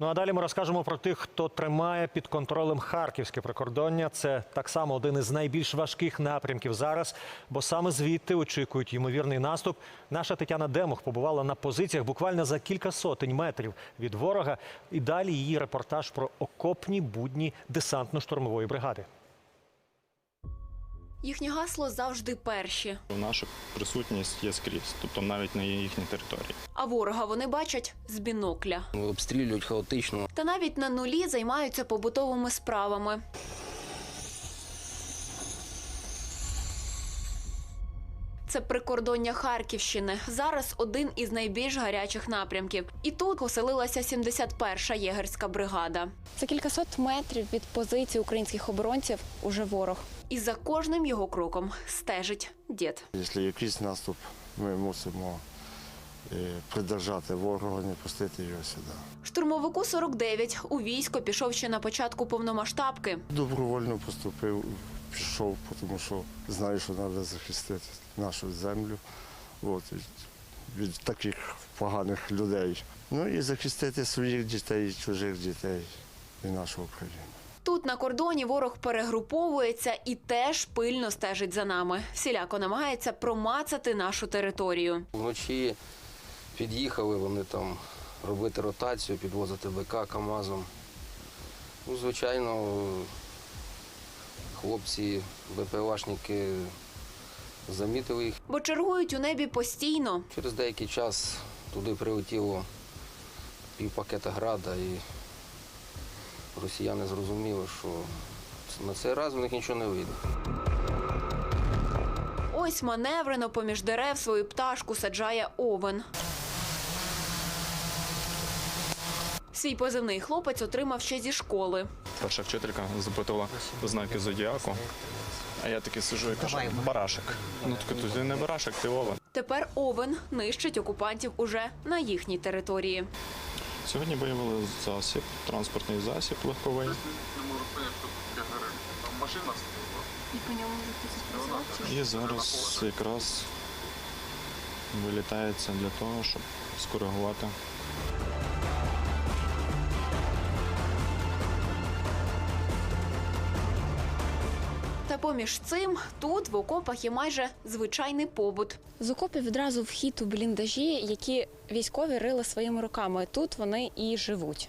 Ну а далі ми розкажемо про тих, хто тримає під контролем харківське прикордоння. Це так само один із найбільш важких напрямків зараз, бо саме звідти очікують ймовірний наступ. Наша Тетяна Демох побувала на позиціях буквально за кілька сотень метрів від ворога. І далі її репортаж про окопні будні десантно-штурмової бригади. Їхнє гасло завжди перші. Наша присутність є скрізь, тобто навіть на їхній території. А ворога вони бачать з бінокля. Обстрілюють хаотично. Та навіть на нулі займаються побутовими справами. Це прикордоння Харківщини. Зараз один із найбільш гарячих напрямків. І тут оселилася 71-ша єгерська бригада. За кількасот метрів від позиції українських оборонців уже ворог. І за кожним його кроком стежить дід. Якщо якийсь наступ, ми мусимо е, придержати ворога, не пустити його сюди. Штурмовику 49 у військо пішов ще на початку повномасштабки. Добровольно поступив, пішов, тому що знаю, що треба захистити нашу землю от, від, від таких поганих людей. Ну і захистити своїх дітей, чужих дітей і нашу Україну. Тут на кордоні ворог перегруповується і теж пильно стежить за нами. Всіляко намагається промацати нашу територію. Вночі під'їхали вони там робити ротацію, підвозити БК КАМАЗом. Ну, звичайно, хлопці, БПЛАшники замітили їх. Бо чергують у небі постійно. Через деякий час туди прилетіло пів пакета града, і росіяни зрозуміли, що на цей раз у них нічого не вийде. Ось маневрено поміж дерев свою пташку саджає овен. Свій позивний хлопець отримав ще зі школи. Перша вчителька запитувала знаки зодіаку. А я такий сижу і кажу, барашек. Ну таке, ти не барашек, ти овен. Тепер овен нищить окупантів уже на їхній території. Сьогодні виявили засіб, транспортний засіб легковий. І зараз якраз вилітається для того, щоб скоригувати. Та поміж цим тут в окопах є майже звичайний побут. З окопів відразу вхід у бліндажі, які військові рили своїми руками. Тут вони і живуть.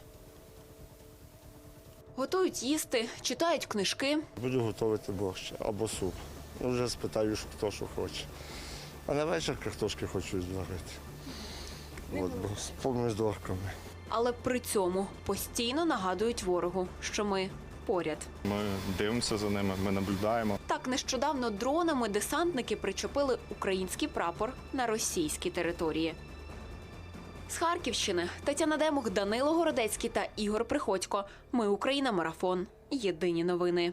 Готують їсти, читають книжки. Буду готувати борщ або суп. Ну, вже спитаю, хто що хоче. А на вечір картошки хочу зварити. От, бо з помідорками. Але при цьому постійно нагадують ворогу, що ми поряд. Ми дивимося за ними, ми наблюдаємо. Так нещодавно дронами десантники причепили український прапор на російській території. З Харківщини Тетяна Демух, Данило Городецький та Ігор Приходько. Ми Україна. Марафон. Єдині новини.